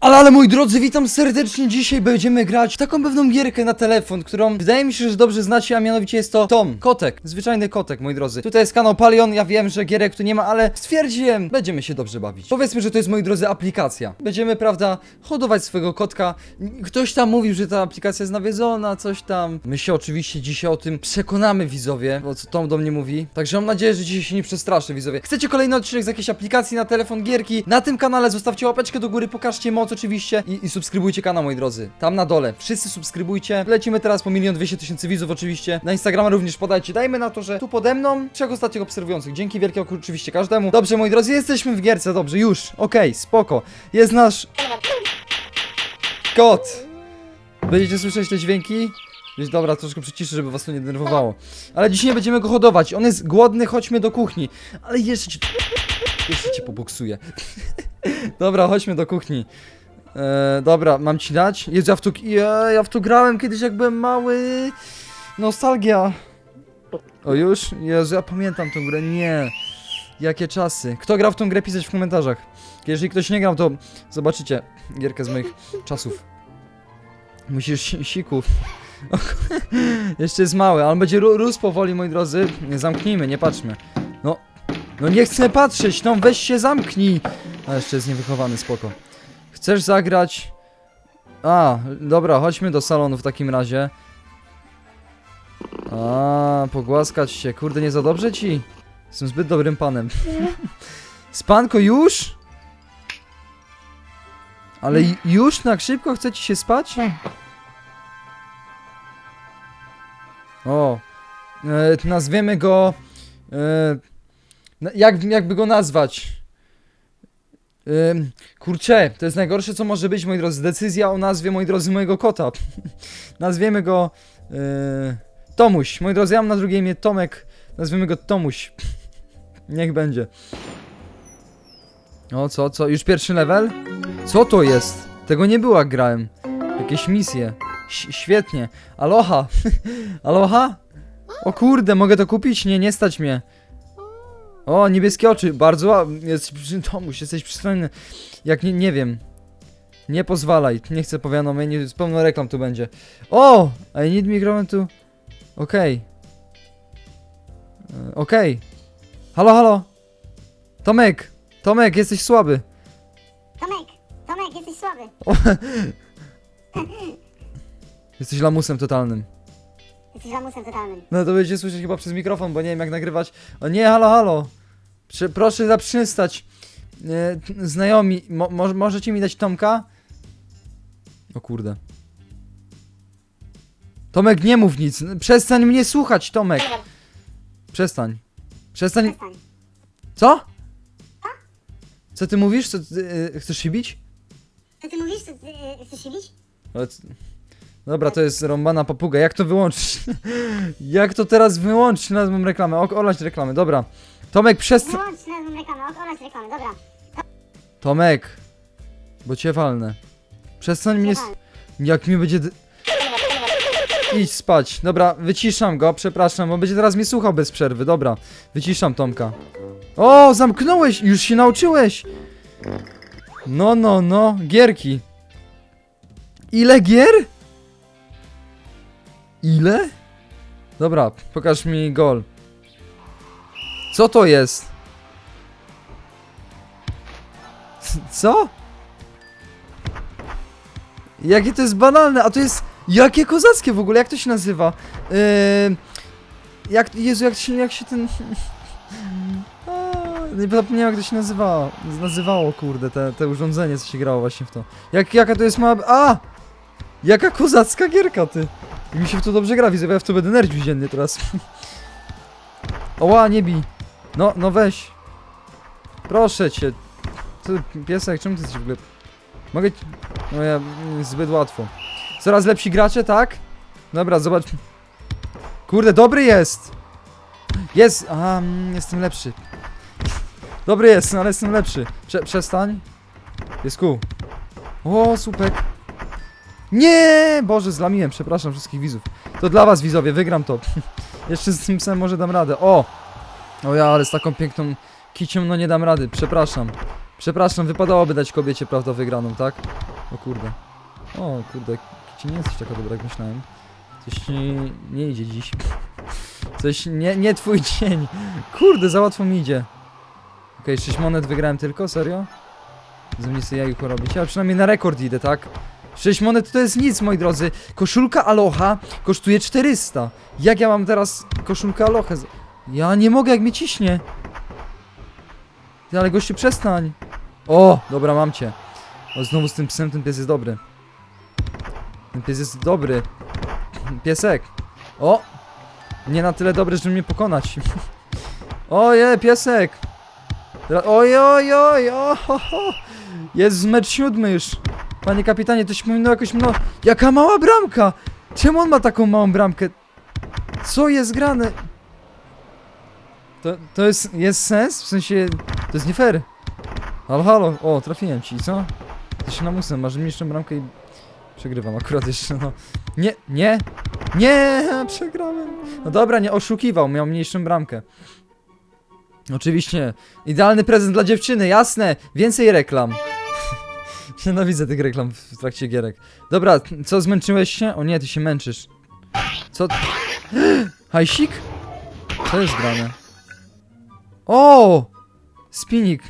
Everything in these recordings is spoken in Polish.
Ale, ale moi drodzy, witam serdecznie. Dzisiaj będziemy grać taką pewną gierkę na telefon, którą wydaje mi się, że dobrze znacie, a mianowicie jest to Tom. Kotek. Zwyczajny kotek, moi drodzy. Tutaj jest kanał Palion, ja wiem, że gierek tu nie ma, ale stwierdziłem, będziemy się dobrze bawić. Powiedzmy, że to jest, moi drodzy, aplikacja. Będziemy, prawda, hodować swojego kotka. Ktoś tam mówił, że ta aplikacja jest nawiedzona, coś tam. My się oczywiście dzisiaj o tym przekonamy, widzowie, bo co Tom do mnie mówi. Także mam nadzieję, że dzisiaj się nie przestraszę, widzowie. Chcecie kolejny odcinek z jakiejś aplikacji na telefon gierki? Na tym kanale zostawcie łapeczkę do góry, pokażcie moc oczywiście i, i subskrybujcie kanał, moi drodzy. Tam na dole. Wszyscy subskrybujcie. Lecimy teraz po milion dwieście tysięcy widzów oczywiście. Na Instagrama również podajcie. Dajmy na to, że tu pode mną trzech ostatnich obserwujących. Dzięki wielkie oczywiście każdemu. Dobrze, moi drodzy, jesteśmy w gierce, dobrze, już. Okej, spoko. Jest nasz kot. Będziecie słyszeć te dźwięki? Więc dobra, troszkę przyciszę, żeby was to nie denerwowało. Ale dzisiaj nie będziemy go hodować. On jest głodny, chodźmy do kuchni. Ale jeszcze cię... Jeszcze cię poboksuję. dobra, chodźmy do kuchni. E, dobra, mam ci dać? Jezu, ja w to... Ja, ja w to grałem kiedyś jak byłem mały. Nostalgia. O już? Jezu, ja pamiętam tę grę. Nie. Jakie czasy. Kto grał w tą grę, pisać w komentarzach. Jeżeli ktoś nie grał, to zobaczycie gierkę z moich czasów. Musisz si- siku. Jeszcze jest mały, ale on będzie ró- rósł powoli, moi drodzy. Zamknijmy, nie patrzmy. No, nie chcę patrzeć, no weź się zamknij. A jeszcze jest niewychowany, spoko. Chcesz zagrać? A, dobra, chodźmy do salonu w takim razie. A, pogłaskać się. Kurde, nie za dobrze ci? Jestem zbyt dobrym panem. Spanko już? Ale ju- już tak szybko chce ci się spać? O, e, nazwiemy go. E, jak, jakby go nazwać? Ym, kurczę, to jest najgorsze, co może być, moi drodzy. Decyzja o nazwie, moi drodzy, mojego kota. Nazwiemy go. Yy, Tomuś. Moi drodzy, ja mam na drugie imię Tomek. Nazwiemy go Tomuś. Niech będzie. O, co, co? Już pierwszy level? Co to jest? Tego nie było, jak grałem. Jakieś misje. Ś świetnie. Aloha. Aloha? O kurde, mogę to kupić? Nie, nie stać mnie. O, niebieskie oczy, bardzo ładnie. Jesteś przy Tomuś, jesteś przystojny. Jak nie, nie wiem. Nie pozwalaj, nie chcę powiadomień, z pełno reklam tu będzie. O! I need microphone tu. Okej. E, Okej. Halo, halo. Tomek, Tomek, jesteś słaby. Tomek, Tomek, jesteś słaby. Jesteś lamusem totalnym. Jesteś lamusem totalnym. No to będziecie słyszeć chyba przez mikrofon, bo nie wiem jak nagrywać. O nie, halo, halo. Prze proszę zaprzystać. E, t- znajomi, mo mo możecie mi dać Tomka? O kurde. Tomek, nie mów nic. N- Przestań mnie słuchać, Tomek. Przestań. Przestań. Przestań. Co? Co ty mówisz? Co ty, e, chcesz się bić? Co ty mówisz? Co ty, y, chcesz się bić? Ale c- Dobra, to jest rąbana papuga. Jak to wyłączyć? Jak to teraz wyłączyć? Teraz mam reklamę. O, olać reklamę, dobra. Tomek, przestań. Wyłącz nazwę reklamę, o- olać reklamę, dobra. Tomek, bo cię walnę. Przestań mnie. s- Jak mi będzie. d- Idź spać. Dobra, wyciszam go, przepraszam, bo będzie teraz mnie słuchał bez przerwy. Dobra, wyciszam Tomka. O, zamknąłeś! Już się nauczyłeś! No, no, no, gierki. Ile gier? Ile? Dobra, pokaż mi gol. Co to jest? Co? Jakie to jest banalne, a to jest... Jakie kozackie w ogóle, jak to się nazywa? Yy, jak, Jezu, jak się, jak się ten... Nie zapomniałem jak to się nazywało, nazywało kurde, te, te urządzenie, co się grało właśnie w to. Jak, jaka to jest mała... A! Jaka kozacka gierka, ty! I mi się w to dobrze gra, widzę, bo ja w to będę nerdził dziennie teraz. Oła, nie bij! No, no weź. Proszę cię, co, piesek, czemu ty jesteś w ogóle... Mogę... ci- No ja... Zbyt łatwo. Coraz lepsi gracze, tak? Dobra, zobacz. Kurde, dobry jest! Jest! A, mm, jestem lepszy. Dobry jest, no ale jestem lepszy. Prze przestań. Jest cool. O, super. Nie! Boże, zlamiłem, przepraszam wszystkich widzów. To dla was, widzowie, wygram to. Jeszcze z tym psem może dam radę. O! O ja, ale z taką piękną kicią, no nie dam rady, przepraszam. Przepraszam, wypadałoby dać kobiecie, prawda, wygraną, tak? O kurde. O kurde, ci nie jesteś taka dobra, jak myślałem. Coś nie, nie idzie dziś. Coś nie, nie twój dzień. Kurde, za łatwo mi idzie. Okej, 6 monet wygrałem tylko, serio? Ze mnie sobie jajko robić. Ja przynajmniej na rekord idę, tak? 6 monet to jest nic, moi drodzy. Koszulka Aloha kosztuje 400. Jak ja mam teraz koszulkę Aloha? z- Ja nie mogę, jak mnie ciśnie. Ty, ale gościu, przestań. O, dobra, mam cię. O, znowu z tym psem, ten pies jest dobry. Ten pies jest dobry. Piesek. O! Nie na tyle dobry, żeby mnie pokonać. Oje, piesek! Oj, oj, oj, o, ho, ho. Jest mecz siódmy już. Panie kapitanie, to się powinno jakoś mno... Jaka mała bramka! Czemu on ma taką małą bramkę? Co jest grane? To, to jest, jest sens? W sensie, to jest nie fair. Halo, halo, o, trafiłem ci, co? Ty się namusem, masz mniejszą bramkę i przegrywam akurat jeszcze, no. Nie, nie, nie, przegrałem. No dobra, nie oszukiwał, miał mniejszą bramkę. Oczywiście, idealny prezent dla dziewczyny, jasne, więcej reklam. Nienawidzę tych reklam w trakcie gierek. Dobra, co, zmęczyłeś się? O nie, ty się męczysz. Co? Hajsik? Co jest grane? O! Spinik.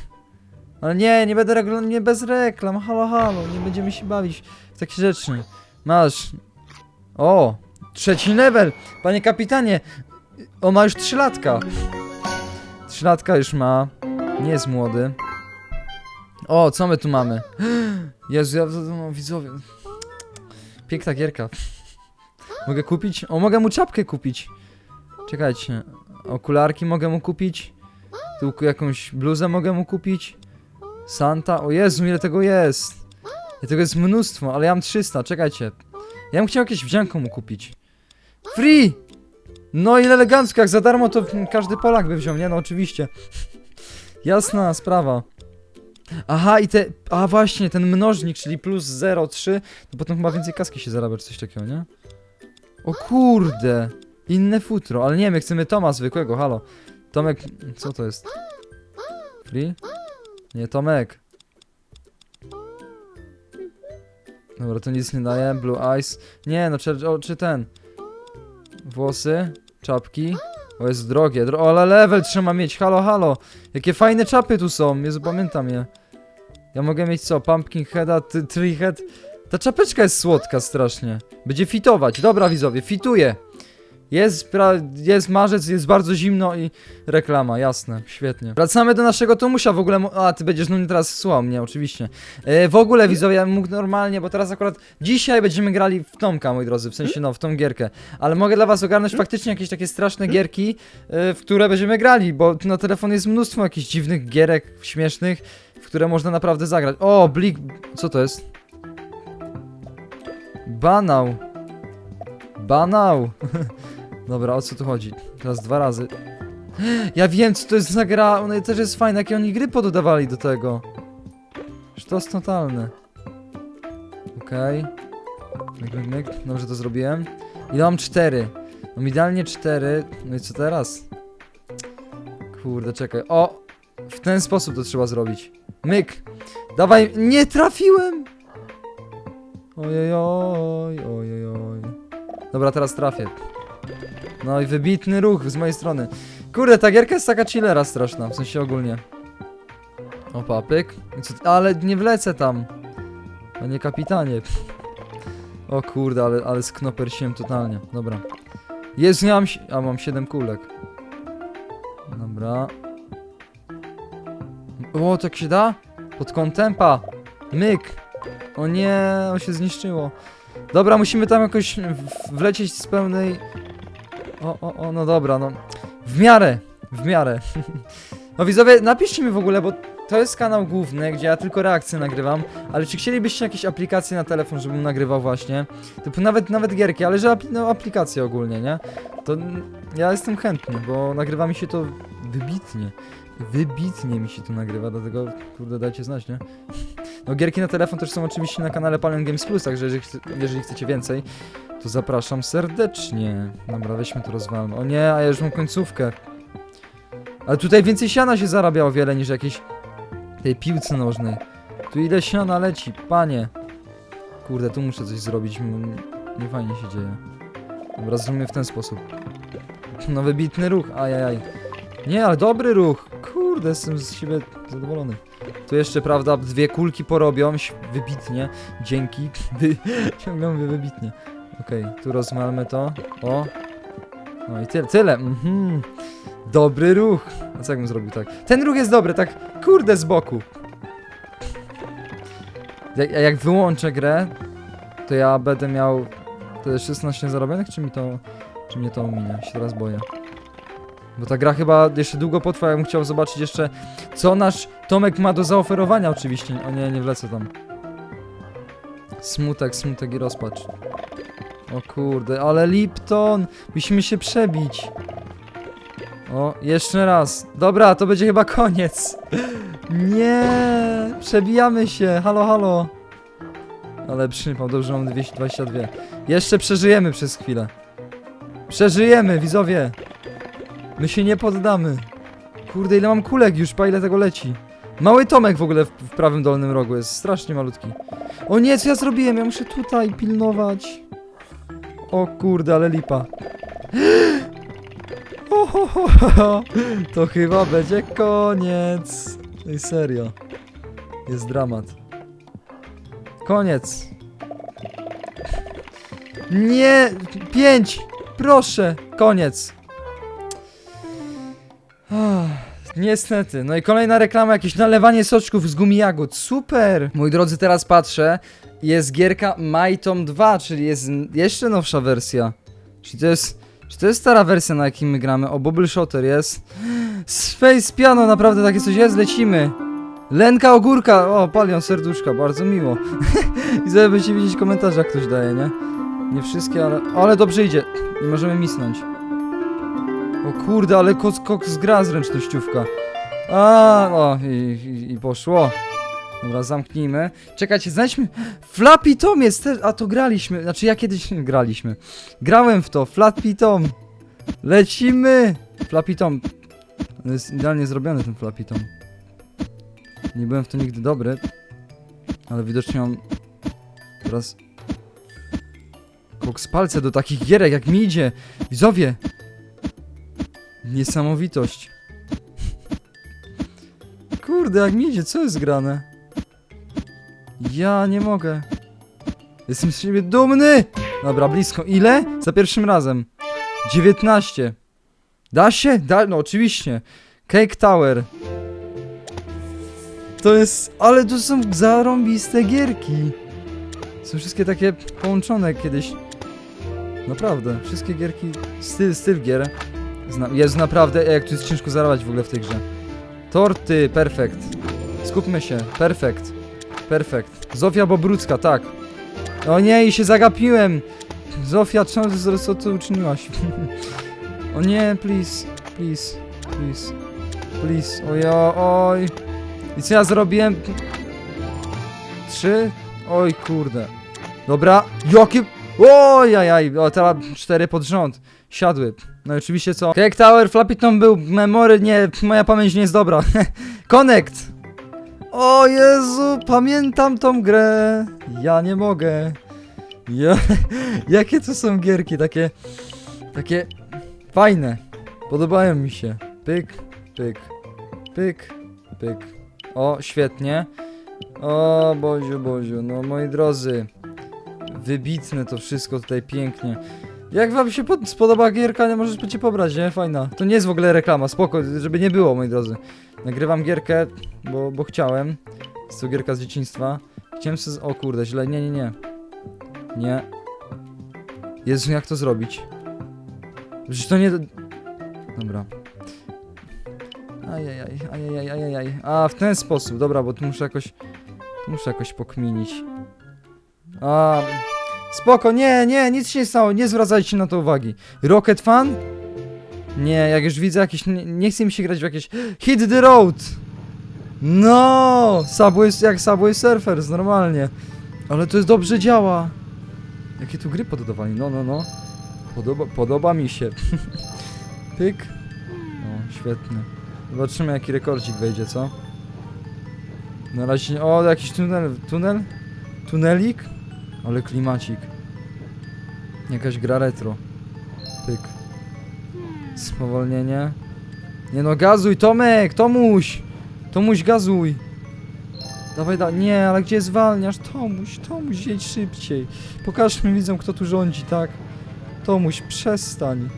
Ale nie, nie będę reklam, nie bez reklam, halo, halo, nie będziemy się bawić w takie rzeczy. Masz. O! Trzeci level! Panie kapitanie! On ma już 3 latka. 3 latka już ma. Nie jest młody. O, co my tu mamy? Jezu, ja no, widzowie. Piękna gierka. Mogę kupić? O, mogę mu czapkę kupić. Czekajcie. Okularki mogę mu kupić. Tu jakąś bluzę mogę mu kupić. Santa. O Jezu, ile tego jest. I tego jest mnóstwo, ale ja mam 300. Czekajcie. Ja bym chciał jakieś wdzianko mu kupić. Free! No ile elegancko, jak za darmo to każdy Polak by wziął, nie? No oczywiście. Jasna sprawa. Aha, i te. A właśnie, ten mnożnik, czyli plus 0,3, to potem chyba więcej kaski się zarabia, czy coś takiego, nie? O kurde! Inne futro, ale nie, my chcemy Toma zwykłego, halo. Tomek, co to jest? Free? Nie, Tomek. Dobra, to nic nie daje. Blue Eyes. Nie, no, czy, o, czy ten. Włosy, czapki. O, jest drogie. Dro ale level trzeba mieć. Halo, halo. Jakie fajne czapy tu są. Jezu, pamiętam je. Ja mogę mieć co? Pumpkin Heada, Tree Head. Ta czapeczka jest słodka strasznie. Będzie fitować. Dobra, widzowie, fituje. Jest, pra- jest marzec, jest bardzo zimno i reklama, jasne, świetnie. Wracamy do naszego Tomusia, w ogóle, a ty będziesz no teraz słuchał mnie, oczywiście. E, w ogóle widzowie, ja mógł normalnie, bo teraz akurat dzisiaj będziemy grali w Tomka, moi drodzy, w sensie no, w tą gierkę. Ale mogę dla was ogarnąć faktycznie jakieś takie straszne gierki, e, w które będziemy grali, bo na telefon jest mnóstwo jakichś dziwnych gierek, śmiesznych, w które można naprawdę zagrać. O, Blik, co to jest? Banał. Banał. Dobra, o co tu chodzi? Teraz dwa razy. Ja wiem, co to jest za gra. Ona też jest fajna, jakie oni gry pododawali do tego. Sztos totalny. Okej. Myk, myk, myk. Dobrze to zrobiłem. Ile mam? Cztery. Mam idealnie cztery. No i co teraz? Kurde, czekaj. O! W ten sposób to trzeba zrobić. Myk! Dawaj! Nie trafiłem! Ojojoj, ojojoj. Dobra, teraz trafię. No i wybitny ruch z mojej strony. Kurde, ta gierka jest taka chillera straszna, w sensie ogólnie. Opa, pyk. I co- Ale nie wlecę tam. Panie kapitanie. O kurde, ale, ale sknopersiłem totalnie. Dobra. Jest, nie mam... A, mam 7 kulek. Dobra. O, tak się da? Pod kątem? Pa. Myk. O nie, on się zniszczyło. Dobra, musimy tam jakoś wlecieć z pełnej... O, o, o, no dobra, no. W miarę, w miarę. No widzowie, napiszcie mi w ogóle, bo to jest kanał główny, gdzie ja tylko reakcje nagrywam, ale czy chcielibyście jakieś aplikacje na telefon, żebym nagrywał właśnie? Typu nawet, nawet gierki, ale że apli no, aplikacje ogólnie, nie? To ja jestem chętny, bo nagrywa mi się to wybitnie. Wybitnie mi się to nagrywa, dlatego kurde dajcie znać, nie? No gierki na telefon też są oczywiście na kanale Palion Games Plus, także jeżeli, jeżeli chcecie więcej, to zapraszam serdecznie. Dobra, weźmy to rozwalmy. O nie, a ja już mam końcówkę. Ale tutaj więcej siana się zarabia o wiele niż jakieś Tej piłce nożnej. Tu ile siana leci, panie. Kurde, tu muszę coś zrobić. Nie fajnie się dzieje. Dobra, zrobimy w ten sposób. No wybitny ruch, ajajaj. Nie, ale dobry ruch. Kurde, jestem z siebie zadowolony. Tu jeszcze, prawda, dwie kulki porobią. Wybitnie. Dzięki. Ciągle mówię wybitnie. Okej, tu rozmalmy to. O. No i tyle, tyle. Mhm. Dobry ruch. A co jakbym zrobił tak? Ten ruch jest dobry, tak kurde z boku. Jak, jak wyłączę grę, to ja będę miał to jest 16 zarobionych, czy mi to, czy mnie to ominie? Się teraz boję. Bo ta gra chyba jeszcze długo potrwa, ja bym chciał zobaczyć jeszcze, co nasz Tomek ma do zaoferowania oczywiście. O nie, nie wlecę tam. Smutek, smutek i rozpacz. O kurde, ale Lipton! Musimy się przebić. O, jeszcze raz. Dobra, to będzie chyba koniec. Nie, przebijamy się. Halo, halo. Ale przypał, dobrze mam 222. Jeszcze przeżyjemy przez chwilę. Przeżyjemy, widzowie. My się nie poddamy. Kurde, ile mam kulek już, pa ile tego leci. Mały Tomek w ogóle w, w prawym dolnym rogu jest strasznie malutki. O nie, co ja zrobiłem? Ja muszę tutaj pilnować. O kurde, ale lipa. O, ho, ho, ho. To chyba będzie koniec. Ej, serio. Jest dramat. Koniec. Nie! Pięć! Proszę! Koniec. Niestety. No i kolejna reklama, jakieś nalewanie soczków z gumi jagód. Super! Moi drodzy, teraz patrzę. Jest gierka MyTom 2, czyli jest jeszcze nowsza wersja. Czyli to jest... Czy to jest stara wersja, na jakim my gramy? O, Bubble Shotter jest. Space Piano, naprawdę takie coś jest, lecimy. Lenka Ogórka, o, palion serduszka, bardzo miło. I sobie będziecie widzieć w komentarzach, ktoś daje, nie? Nie wszystkie, ale... Ale dobrze idzie. Nie możemy misnąć. O kurde, ale koc, koks gra zręcznościówka. A, o, i, i, i poszło. Dobra, zamknijmy. Czekajcie, znajdźmy... Flappy Tom jest też... A, to graliśmy. Znaczy, ja kiedyś graliśmy. Grałem w to. Flappy Tom. Lecimy! Flappy Tom. To jest idealnie zrobiony ten Flappy Tom. Nie byłem w to nigdy dobry. Ale widocznie mam... Teraz... Koks palce do takich gierek, jak mi idzie. Widzowie! Niesamowitość. Kurde, jak mi idzie, co jest grane? Ja nie mogę. Jestem z siebie dumny! Dobra, blisko. Ile? Za pierwszym razem. 19. Da się? Da, no oczywiście. Cake Tower. To jest... Ale to są zarąbiste gierki. Są wszystkie takie połączone kiedyś. Naprawdę, wszystkie gierki... Styl, styl gier. Zna, naprawdę... Jak tu jest ciężko zarabiać w ogóle w tej grze. Torty, perfekt. Skupmy się, perfekt. Perfekt. Zofia Bobrucka, tak. O nie, i się zagapiłem. Zofia, co ty uczyniłaś? o nie, please, please, please, please. Ojo, oj. I co ja zrobiłem? Trzy? Oj, kurde. Dobra, jakie... Ojajaj, o teraz cztery pod rząd. Siadły. No i oczywiście co? Cake Tower, Flappy Tom był, memory, nie, moja pamięć nie jest dobra. Connect! O Jezu, pamiętam tą grę. Ja nie mogę. Ja, jakie to są gierki, takie, takie fajne. Podobają mi się. Pyk, pyk, pyk, pyk. O, świetnie. O, Boziu, Boziu, no moi drodzy. Wybitne to wszystko tutaj pięknie. Jak wam się pod, spodoba gierka, nie możesz cię pobrać, nie? Fajna. To nie jest w ogóle reklama, spoko, żeby nie było, moi drodzy. Nagrywam gierkę, bo, bo chciałem. Jest to gierka z dzieciństwa. Chciałem sobie... z- O kurde, źle, nie, nie, nie. Nie. Jezu, jak to zrobić? Przecież to nie... Dobra. Ajajaj, ajajaj, ajajaj. A, w ten sposób, dobra, bo tu muszę jakoś... Tu muszę jakoś pokminić. A... Spoko, nie, nie, nic się nie stało, nie zwracajcie na to uwagi. Rocket Fan? Nie, jak już widzę jakieś... Nie, nie chce mi się grać w jakieś... Hit the road! No! Subway, jak Subway Surfers, normalnie. Ale to jest dobrze działa. Jakie tu gry pododawali, no, no, no. Podoba, podoba mi się. Pyk. O, świetnie. Zobaczymy jaki rekordzik wejdzie, co? Na razie, o, jakiś tunel, tunel? Tunelik? Ale klimacik. Jakaś gra retro. Pyk. Spowolnienie. Nie no, gazuj, Tomek, Tomuś! Tomuś, gazuj! Dawaj, da nie, ale gdzie zwalniasz? Tomuś, Tomuś, jedź szybciej. Pokażmy widzom, kto tu rządzi, tak? Tomuś, przestań.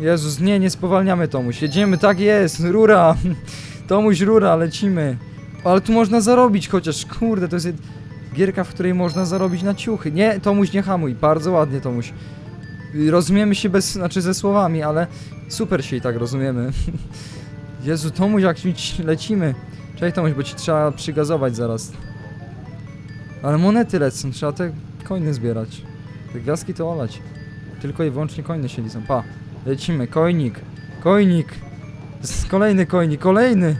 Jezus, nie, nie spowalniamy Tomuś. Jedziemy, tak jest, rura. Tomuś, rura, lecimy. Ale tu można zarobić chociaż, kurde, to jest gierka, w której można zarobić na ciuchy. Nie, Tomuś, nie hamuj, bardzo ładnie, Tomuś. Rozumiemy się bez, znaczy ze słowami, ale super się i tak rozumiemy. Jezu, Tomuś, jak lecimy. Czekaj, Tomuś, bo ci trzeba przygazować zaraz. Ale monety lecą, trzeba te coiny zbierać. Te gwiazdki to olać. Tylko i wyłącznie coiny się liczą. Pa, lecimy, coinik, coinik. Kolejny coinik, kolejny.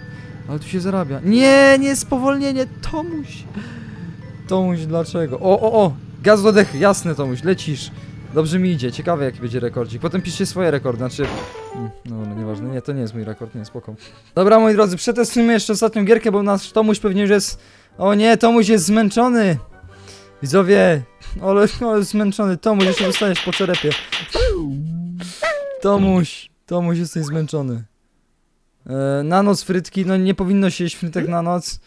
Ale tu się zarabia. Nie, nie, spowolnienie, Tomuś. Tomuś, dlaczego? O, o, o, gaz do dechy, jasne Tomuś, lecisz. Dobrze mi idzie, ciekawe jaki będzie rekordzik. Potem piszcie swoje rekordy, znaczy... Mm, No, no nieważne, nie, to nie jest mój rekord, nie, spoko. Dobra, moi drodzy, przetestujmy jeszcze ostatnią gierkę, bo nasz Tomuś pewnie już jest... O nie, Tomuś jest zmęczony! Widzowie, ale, ale zmęczony, Tomuś, jeszcze dostaniesz po czerepie. Tomuś, Tomuś, jesteś zmęczony. E, na noc frytki, no nie powinno się jeść frytek na noc.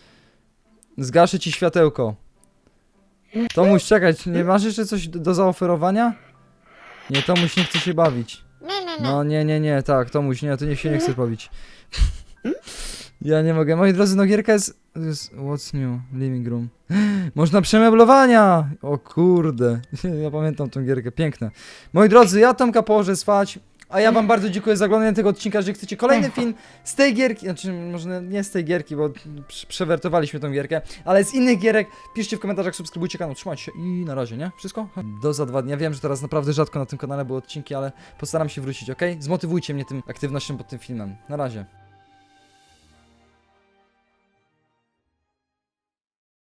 Zgaszę ci światełko. Tomuś, czekaj, nie masz jeszcze coś do, do zaoferowania? Nie, Tomuś nie chce się bawić. No nie, nie, nie, tak, Tomuś, nie, to nie się nie chce bawić. Ja nie mogę. Moi drodzy, no gierka jest... jest what's new? Living room. Można przemeblowania! O kurde. Ja pamiętam tą gierkę, piękne. Moi drodzy, ja Tomka położę spać. A ja wam bardzo dziękuję za oglądanie tego odcinka. Jeżeli chcecie kolejny film z tej gierki, znaczy może nie z tej gierki, bo prze- przewertowaliśmy tą gierkę, ale z innych gierek, piszcie w komentarzach, subskrybujcie kanał, trzymajcie się i na razie, nie? Wszystko? Do za dwa dni. Ja wiem, że teraz naprawdę rzadko na tym kanale były odcinki, ale postaram się wrócić, ok? Zmotywujcie mnie tym aktywnością pod tym filmem. Na razie.